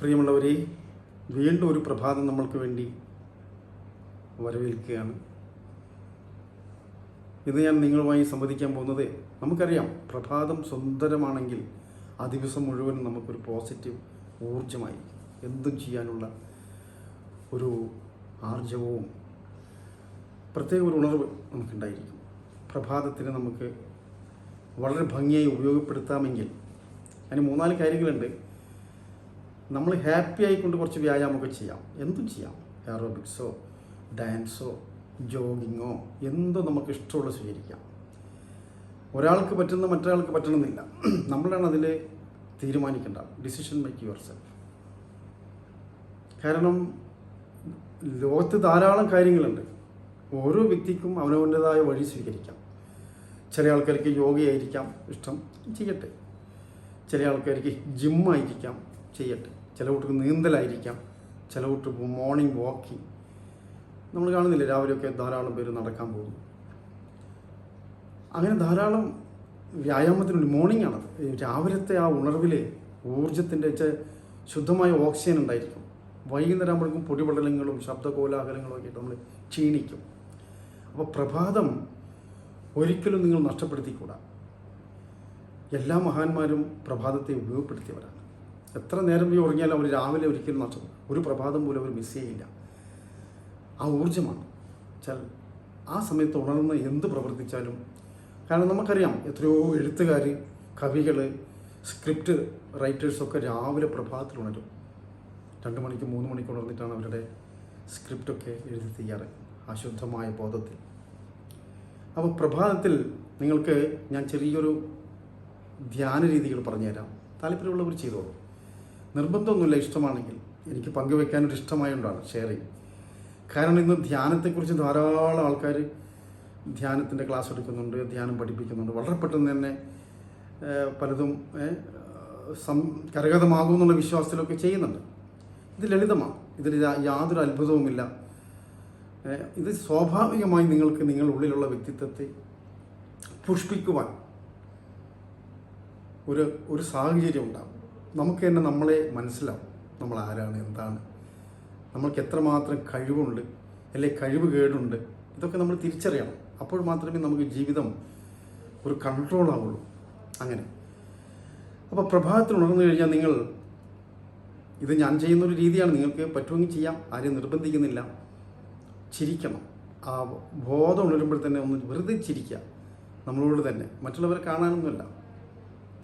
പ്രിയമുള്ളവരെ വീണ്ടും ഒരു പ്രഭാതം നമ്മൾക്ക് വേണ്ടി വരവേൽക്കുകയാണ്. ഇന്ന് ഞാൻ നിങ്ങളുമായി സംവദിക്കാൻ പോകുന്നത് നമുക്കറിയാം പ്രഭാതം സുന്ദരമാണെങ്കിൽ ആ ദിവസം മുഴുവൻ നമുക്കൊരു പോസിറ്റീവ് ഊർജമായി എന്തും ചെയ്യാനുള്ള ഒരു ആർജവവും പ്രത്യേക ഒരു ഉണർവ് നമുക്കുണ്ടായിരിക്കും. പ്രഭാതത്തിന് നമുക്ക് വളരെ ഭംഗിയായി ഉപയോഗപ്പെടുത്താമെങ്കിൽ അതിന് മൂന്നാൽ കാര്യങ്ങളുണ്ട്. നമ്മൾ ഹാപ്പി ആയിക്കൊണ്ട് കുറച്ച് വ്യായാമമൊക്കെ ചെയ്യാം. എന്തും ചെയ്യാം. എയറോബിക്സോ ഡാൻസോ ജോഗിങ്ങോ എന്തോ നമുക്ക് ഇഷ്ടമുള്ള സ്വീകരിക്കാം. ഒരാൾക്ക് പറ്റുന്ന മറ്റൊരാൾക്ക് പറ്റണമെന്നില്ല. നമ്മളാണ് അതിൽ തീരുമാനിക്കേണ്ട ഡിസിഷൻ മേക്ക് യുവർ സെൽഫ് കാരണം ലോകത്ത് ധാരാളം കാര്യങ്ങളുണ്ട്. ഓരോ വ്യക്തിക്കും അവനവന്റെതായ വഴി സ്വീകരിക്കാം. ചില ആൾക്കാർക്ക് യോഗയായിരിക്കാം ഇഷ്ടം. ചെയ്യട്ടെ. ചില ആൾക്കാർക്ക് ജിമ്മായിരിക്കാം ചെയ്യട്ടെ. ചില കുട്ടികൾ നീന്തലായിരിക്കാം ചില കൂട്ടർക്ക് മോർണിംഗ് വാക്കിംഗ് നമ്മൾ കാണുന്നില്ല രാവിലെയൊക്കെ ധാരാളം പേര് നടക്കാൻ പോകുന്നു. അങ്ങനെ ധാരാളം വ്യായാമത്തിനുണ്ട്. മോർണിംഗ് ആണ്. രാവിലത്തെ ആ ഉണർവിൽ ഊർജത്തിന്റെ വെച്ച ശുദ്ധമായ ഓക്സിജൻ ഉണ്ടായിരിക്കും. വൈകുന്നേരം ആകുമ്പോഴേക്കും പൊടിപടലങ്ങളും ശബ്ദകോലാഹലങ്ങളും ഒക്കെ നമ്മൾ ക്ഷീണിക്കും. അപ്പോൾ പ്രഭാതം ഒരിക്കലും നിങ്ങൾ നഷ്ടപ്പെടുത്തിക്കൂടാ. എല്ലാ മഹാന്മാരും പ്രഭാതത്തെ ഉപയോഗപ്പെടുത്തിയവരാണ് എത്ര നേരം പോയി ഉറങ്ങിയാലും അവർ രാവിലെ ഒരിക്കലും നഷ്ടം ഒരു പ്രഭാതം പോലും അവർ മിസ് ചെയ്യില്ല. ആ ഊർജമാണ്. വെച്ചാൽ ആ സമയത്ത് ഉണർന്ന് എന്ത് പ്രവർത്തിച്ചാലും. കാരണം നമുക്കറിയാം എത്രയോ എഴുത്തുകാർ കവികൾ സ്ക്രിപ്റ്റ് റൈറ്റേഴ്സൊക്കെ രാവിലെ പ്രഭാതത്തിൽ ഉണരും. രണ്ട് മണിക്ക് മൂന്ന് മണിക്ക് ഉണർന്നിട്ടാണ് അവരുടെ സ്ക്രിപ്റ്റൊക്കെ എഴുതി തയ്യാറ്. അശുദ്ധമായ ബോധത്തിൽ. അപ്പോൾ പ്രഭാതത്തിൽ നിങ്ങൾക്ക് ഞാൻ ചെറിയൊരു ധ്യാന രീതികൾ പറഞ്ഞുതരാം. താല്പര്യമുള്ളവർ ചെയ്തോളൂ. നിർബന്ധമൊന്നുമില്ല ഇഷ്ടമാണെങ്കിൽ. എനിക്ക് പങ്കുവെക്കാനൊരു ഇഷ്ടമായതുകൊണ്ടാണ് ചെയ്യും കാരണം ഇന്ന് ധ്യാനത്തെക്കുറിച്ച് ധാരാളം ആൾക്കാർ ധ്യാനത്തിന്റെ ക്ലാസ് എടുക്കുന്നുണ്ട് ധ്യാനം പഠിപ്പിക്കുന്നുണ്ട്. വളരെ പെട്ടെന്ന് തന്നെ പലതും സം കരഗതമാകുമെന്നുള്ള വിശ്വാസത്തിലൊക്കെ ചെയ്യുന്നുണ്ട്. ഇത് ലളിതമാണ്. ഇതിൽ യാതൊരു അത്ഭുതവുമില്ല. ഇത് സ്വാഭാവികമായി നിങ്ങൾക്ക് നിങ്ങളുടെ ഉള്ളിലുള്ള വ്യക്തിത്വത്തെ പുഷ്പിക്കുവാൻ ഒരു ഒരു സാഹചര്യം ഉണ്ടാകും നമുക്ക് തന്നെ നമ്മളെ മനസ്സിലാവും നമ്മൾ ആരാണ് എന്താണ്. നമ്മൾക്ക് എത്രമാത്രം കഴിവുണ്ട് അല്ലെ കഴിവ് കേടുണ്ട് ഇതൊക്കെ നമ്മൾ തിരിച്ചറിയണം. അപ്പോൾ മാത്രമേ നമുക്ക് ജീവിതം ഒരു കൺട്രോൾ ആവുള്ളൂ. അങ്ങനെ. അപ്പോൾ പ്രഭാതത്തിൽ ഉണർന്നു കഴിഞ്ഞാൽ നിങ്ങൾ ഇത് ഞാൻ ചെയ്യുന്ന ഒരു രീതിയാണ് നിങ്ങൾക്ക് പറ്റുമെങ്കിൽ ചെയ്യാം ആരെയും നിർബന്ധിക്കുന്നില്ല. ചിരിക്കണം. ആ ബോധം ഉണരുമ്പോൾ തന്നെ ഒന്ന് വെറുതെ ചിരിക്കുക. നമ്മളോട് തന്നെ. മറ്റുള്ളവരെ കാണാനൊന്നുമല്ല.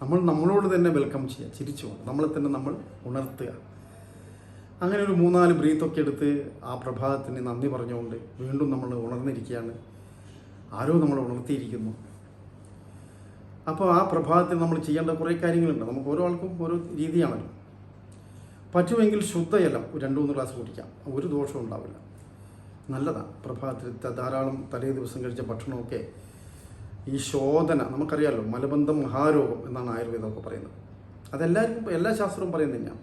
നമ്മൾ നമ്മളോട് തന്നെ വെൽക്കം ചെയ്യുക ചിരിച്ചു നമ്മളെ തന്നെ നമ്മൾ ഉണർത്തുക. അങ്ങനെ ഒരു മൂന്നാൽ ബ്രീത്തൊക്കെ എടുത്ത് ആ പ്രഭാതത്തിന് നന്ദി പറഞ്ഞുകൊണ്ട് വീണ്ടും നമ്മൾ ഉണർന്നിരിക്കുകയാണ്. ആരോ നമ്മൾ ഉണർത്തിയിരിക്കുന്നു. അപ്പോൾ ആ പ്രഭാതത്തിൽ നമ്മൾ ചെയ്യേണ്ട കുറേ കാര്യങ്ങളുണ്ട്. നമുക്ക് ഓരോ ആൾക്കും ഓരോ രീതിയാണല്ലോ. പറ്റുമെങ്കിൽ ശുദ്ധജലം രണ്ട് മൂന്ന് ഗ്ലാസ് കുടിക്കാം. ഒരു ദോഷവും ഉണ്ടാവില്ല. നല്ലതാണ് പ്രഭാതത്തിൽ ധാരാളം തലേ ദിവസം കഴിച്ച ഭക്ഷണമൊക്കെ ഈ ശോധന നമുക്കറിയാമല്ലോ മലബന്ധം മഹാരോഗം എന്നാണ് ആയുർവേദമൊക്കെ പറയുന്നത്. അതെല്ലാവർക്കും എല്ലാ ശാസ്ത്രവും പറയുന്നത് തന്നെയാണ്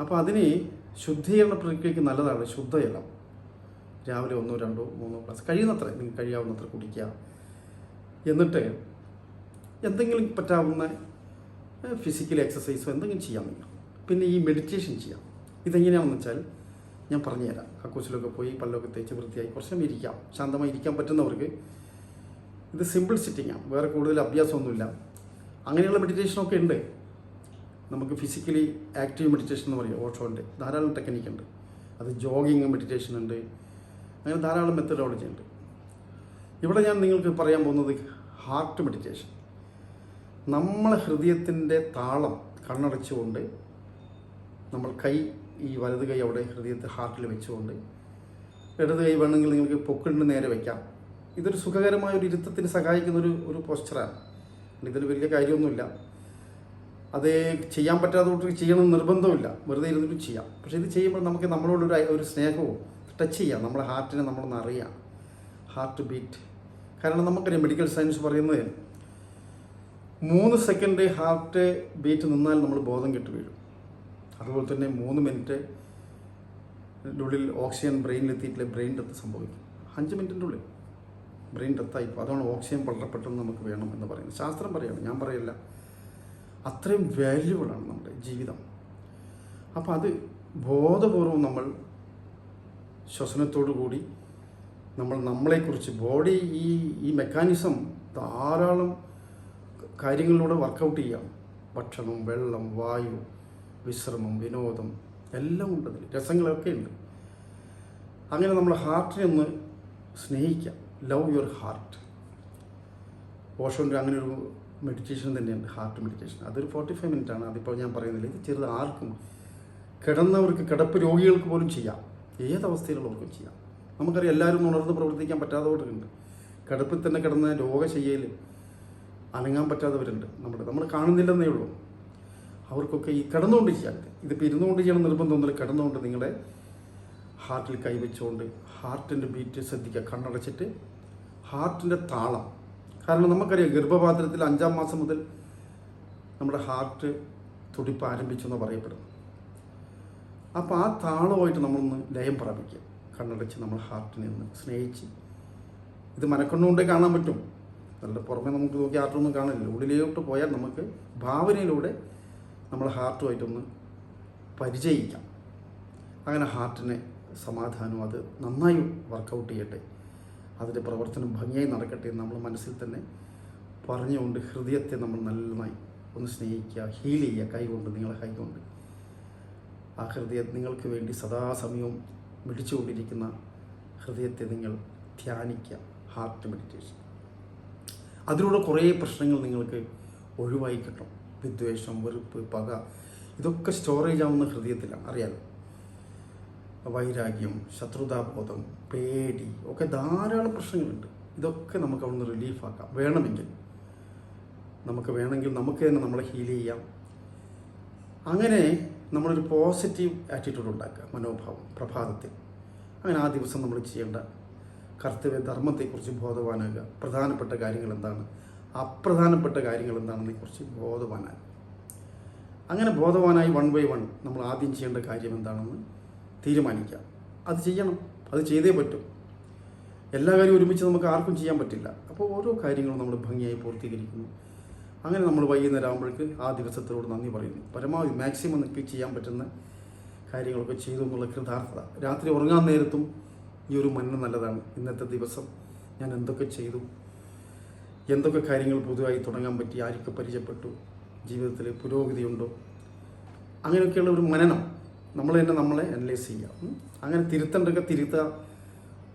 അപ്പോൾ അതിന് ശുദ്ധീകരണ പ്രക്രിയയ്ക്ക് നല്ലതാണ് ശുദ്ധജലം. രാവിലെ ഒന്നോ രണ്ടോ മൂന്നോ ഗ്ലാസ് കഴിയുന്നത്ര നിങ്ങൾക്ക് കഴിയാവുന്നത്ര കുടിക്കുക. എന്നിട്ട് എന്തെങ്കിലും പറ്റാവുന്ന ഫിസിക്കൽ എക്സസൈസോ എന്തെങ്കിലും ചെയ്യാൻ നിങ്ങൾ പിന്നെ ഈ മെഡിറ്റേഷൻ ചെയ്യാം. ഇതെങ്ങനെയാണെന്ന് വെച്ചാൽ ഞാൻ പറഞ്ഞുതരാം. കക്കൂസിലൊക്കെ പോയി പല്ലൊക്കെ തേച്ച് വൃത്തിയായി കുറച്ച് ഇരിക്കാം. ശാന്തമായി ഇരിക്കാൻ പറ്റുന്നവർക്ക് ഇത് സിമ്പിൾ സിറ്റിങ്ങാണ് വേറെ കൂടുതൽ അഭ്യാസമൊന്നുമില്ല. അങ്ങനെയുള്ള മെഡിറ്റേഷനൊക്കെ ഉണ്ട്. നമുക്ക് ഫിസിക്കലി ആക്റ്റീവ് മെഡിറ്റേഷൻ എന്ന് പറയും ഓഷോന്റെ ധാരാളം ടെക്നിക്ക് ഉണ്ട്. അത് ജോഗിങ് മെഡിറ്റേഷൻ ഉണ്ട്. അങ്ങനെ ധാരാളം മെത്തഡോളജി ഉണ്ട്. ഇവിടെ ഞാൻ നിങ്ങൾക്ക് പറയാൻ പോകുന്നത് ഹാർട്ട് മെഡിറ്റേഷൻ നമ്മളെ ഹൃദയത്തിന്റെ താളം കണ്ണടച്ചുകൊണ്ട് നമ്മൾ കൈ ഈ വലത് കൈ അവിടെ ഹൃദയത്തെ ഹാർട്ടിൽ വെച്ചുകൊണ്ട് ഇടത് കൈ വേണമെങ്കിൽ നിങ്ങൾക്ക് പൊക്കിളിന് നേരെ വയ്ക്കാം ഇതൊരു സുഖകരമായ ഒരു ഇരുത്തത്തിന് സഹായിക്കുന്ന ഒരു ഒരു പോസ്റ്ററാണ് ഇതിൽ വലിയ കാര്യമൊന്നുമില്ല. അത് ചെയ്യാൻ പറ്റാത്ത കൂട്ടർക്ക് ചെയ്യണം നിർബന്ധമില്ല വെറുതെ ഇരുന്നിട്ട് ചെയ്യാം. പക്ഷേ ഇത് ചെയ്യുമ്പോൾ നമുക്ക് നമ്മളോടൊരു ഒരു സ്നേഹവും ടച്ച് ചെയ്യാം. നമ്മുടെ ഹാർട്ടിനെ നമ്മളൊന്ന് അറിയാം. ഹാർട്ട് ബീറ്റ് കാരണം നമുക്കറിയാം മെഡിക്കൽ സയൻസ് പറയുന്നത് മൂന്ന് സെക്കൻഡ് ഹാർട്ട് ബീറ്റ് നിന്നാൽ നമ്മൾ ബോധം കെട്ട് വീഴും. അതുപോലെ തന്നെ മൂന്ന് മിനിറ്റ് ഉള്ളിൽ ഓക്സിജൻ ബ്രെയിനിലെത്തിയിട്ടില്ല ബ്രെയിൻ ഡെത്ത് സംഭവിക്കും. അഞ്ച് മിനിറ്റിന്റെ ഉള്ളിൽ. ബ്രെയിൻ ഡെത്തായി പോകും അതുകൊണ്ട് ഓക്സിജൻ വളരെ പെട്ടെന്ന് നമുക്ക് വേണം എന്ന് പറയുന്നത്. ശാസ്ത്രം പറയാണ് ഞാൻ പറയില്ല. അത്രയും വാല്യുബിളാണ് നമ്മുടെ ജീവിതം. അപ്പോൾ അത് ബോധപൂർവം നമ്മൾ ശ്വസനത്തോടു കൂടി നമ്മൾ നമ്മളെക്കുറിച്ച് ബോഡി ഈ ഈ മെക്കാനിസം ധാരാളം കാര്യങ്ങളിലൂടെ വർക്കൗട്ട് ചെയ്യാം. ഭക്ഷണം വെള്ളം വായു വിശ്രമം വിനോദം എല്ലാം ഉണ്ട് രസങ്ങളൊക്കെ ഉണ്ട്. അങ്ങനെ നമ്മൾ ഹാർട്ടിനെ ഒന്ന് സ്നേഹിക്കാം. ലവ് യുവർ ഹാർട്ട് ഓഷോന്റെ അങ്ങനെ ഒരു മെഡിറ്റേഷൻ തന്നെയുണ്ട്. ഹാർട്ട് മെഡിറ്റേഷൻ അതൊരു ഫോർട്ടി ഫൈവ് മിനിറ്റ് ആണ്. അതിപ്പോൾ ഞാൻ പറയുന്നില്ല. ഇത് ചെറുത് ആർക്കും കിടന്നവർക്ക് കിടപ്പ് രോഗികൾക്ക് പോലും ചെയ്യാം. ഏതവസ്ഥയിലുള്ളവർക്കും ചെയ്യാം. നമുക്കറിയാം എല്ലാവരും ഉണർന്ന് പ്രവർത്തിക്കാൻ പറ്റാത്തവരുണ്ട്. കിടപ്പിൽ തന്നെ കിടന്ന രോഗശയ്യയിൽ അനങ്ങാൻ പറ്റാത്തവരുണ്ട് നമ്മുടെ നമ്മൾ കാണുന്നില്ലെന്നേ ഉള്ളൂ. അവർക്കൊക്കെ ഈ കിടന്നുകൊണ്ട് ചെയ്യാം. ഇതിപ്പോൾ ഇരുന്നുകൊണ്ട് ചെയ്യണം നിർബന്ധമൊന്നുമില്ല. കിടന്നുകൊണ്ട് നിങ്ങളുടെ ഹാർട്ടിൽ കൈവച്ചുകൊണ്ട് ഹാർട്ടിന്റെ ബീറ്റ് ശ്രദ്ധിക്കുക. കണ്ണടച്ചിട്ട് ഹാർട്ടിന്റെ താളം. കാരണം നമുക്കറിയാം ഗർഭപാത്രത്തിൽ അഞ്ചാം മാസം മുതൽ നമ്മുടെ ഹാർട്ട് തുടിപ്പ് ആരംഭിച്ചു എന്ന് പറയപ്പെടുന്നു. അപ്പോൾ ആ താളമായിട്ട് നമ്മളൊന്ന് ലയം പ്രാപിക്കുക. കണ്ണടച്ച് നമ്മൾ ഹാർട്ടിനെ ഒന്ന് സ്നേഹിച്ച് ഇത് മനക്കണ്ണുകൊണ്ടേ കാണാൻ പറ്റും. നല്ല പുറമെ നമുക്ക് നോക്കി ഹാർട്ടൊന്നും കാണില്ല ഉള്ളിലോട്ട് പോയാൽ നമുക്ക് ഭാവനയിലൂടെ നമ്മൾ ഹാർട്ടുമായിട്ടൊന്ന് പരിചയിക്കാം. അങ്ങനെ ഹാർട്ടിനെ സമാധാനവും അത് നന്നായി വർക്കൗട്ട് ചെയ്യട്ടെ. അതിന്റെ പ്രവർത്തനം ഭംഗിയായി നടക്കട്ടെ എന്ന് നമ്മൾ മനസ്സിൽ തന്നെ പറഞ്ഞുകൊണ്ട് ഹൃദയത്തെ നമ്മൾ നന്നായി ഒന്ന് സ്നേഹിക്കുക ഹീൽ ചെയ്യുക കൈകൊണ്ട് നിങ്ങളെ കൈകൊണ്ട്. ആ ഹൃദയം നിങ്ങൾക്ക് വേണ്ടി സദാസമയവും മിടിച്ചുകൊണ്ടിരിക്കുന്ന ഹൃദയത്തെ നിങ്ങൾ ധ്യാനിക്കുക. ഹാർട്ട് മെഡിറ്റേഷൻ അതിലൂടെ കുറേ പ്രശ്നങ്ങൾ നിങ്ങൾക്ക് ഒഴിവായി കിട്ടും. വിദ്വേഷം വെറുപ്പ് പക ഇതൊക്കെ സ്റ്റോറേജ് ആവുന്ന ഹൃദയത്തിലാണ്. അറിയാലോ? വൈരാഗ്യം ശത്രുതാബോധം പേടി ഒക്കെ ധാരാളം പ്രശ്നങ്ങളുണ്ട്. ഇതൊക്കെ നമുക്ക് അവിടുന്ന് റിലീഫാക്കാം വേണമെങ്കിൽ. നമുക്ക് വേണമെങ്കിൽ നമുക്ക് തന്നെ നമ്മളെ ഹീൽ ചെയ്യാം. അങ്ങനെ നമ്മളൊരു പോസിറ്റീവ് ആറ്റിറ്റ്യൂഡ് ഉണ്ടാക്കുക മനോഭാവം പ്രഭാതത്തിൽ. അങ്ങനെ ആ ദിവസം നമ്മൾ ചെയ്യേണ്ട കർത്തവ്യ ധർമ്മത്തെക്കുറിച്ച് ബോധവാനാകുക. പ്രധാനപ്പെട്ട കാര്യങ്ങൾ എന്താണ്? അപ്രധാനപ്പെട്ട കാര്യങ്ങൾ എന്താണെന്നെ കുറിച്ച് ബോധവാനാകുക. അങ്ങനെ ബോധവാനായി വൺ ബൈ വൺ നമ്മൾ ആദ്യം ചെയ്യേണ്ട കാര്യം എന്താണെന്ന് തീരുമാനിക്കാം അത് ചെയ്യണം. അത് ചെയ്തേ പറ്റും. എല്ലാ കാര്യവും ഒരുമിച്ച് നമുക്ക് ആർക്കും ചെയ്യാൻ പറ്റില്ല. അപ്പോൾ ഓരോ കാര്യങ്ങളും നമ്മൾ ഭംഗിയായി പൂർത്തീകരിക്കുന്നു. അങ്ങനെ നമ്മൾ വൈകുന്നേരം ആകുമ്പോഴേക്ക് ആ ദിവസത്തിനോട് നന്ദി പറയുന്നു. പരമാവധി മാക്സിമം നിങ്ങൾക്ക് ചെയ്യാൻ പറ്റുന്ന കാര്യങ്ങളൊക്കെ ചെയ്തു എന്നുള്ള കൃതാർത്ഥത. രാത്രി ഉറങ്ങാൻ നേരത്തും ഈ ഒരു മന്ന നല്ലതാണ്. ഇന്നത്തെ ദിവസം ഞാൻ എന്തൊക്കെ ചെയ്തു? എന്തൊക്കെ കാര്യങ്ങൾ പുതുതായി തുടങ്ങാൻ പറ്റി? ആരൊക്കെ പരിചയപ്പെട്ടു? ജീവിതത്തിൽ പുരോഗതിയുണ്ടോ? അങ്ങനെയൊക്കെയുള്ള ഒരു മനനം നമ്മൾ തന്നെ നമ്മളെ അനലൈസ് ചെയ്യുക. അങ്ങനെ തിരുത്തേണ്ടതൊക്കെ തിരുത്തുക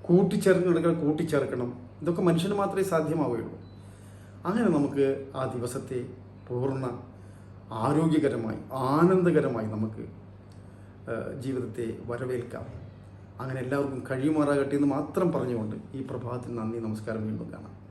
കൂട്ടിച്ചേർക്കേണ്ടതൊക്കെ കൂട്ടിച്ചേർക്കണം. ഇതൊക്കെ മനുഷ്യന് മാത്രമേ സാധ്യമാവുകയുള്ളൂ. അങ്ങനെ നമുക്ക് ആ ദിവസത്തെ പൂർണ ആരോഗ്യകരമായി ആനന്ദകരമായി നമുക്ക് ജീവിതത്തെ വരവേൽക്കാം. അങ്ങനെ എല്ലാവർക്കും കഴിയുമാറാകട്ടെ എന്ന് മാത്രം പറഞ്ഞുകൊണ്ട് ഈ പ്രഭാതത്തിന് നന്ദി നമസ്കാരം. വീണ്ടും കാണാം.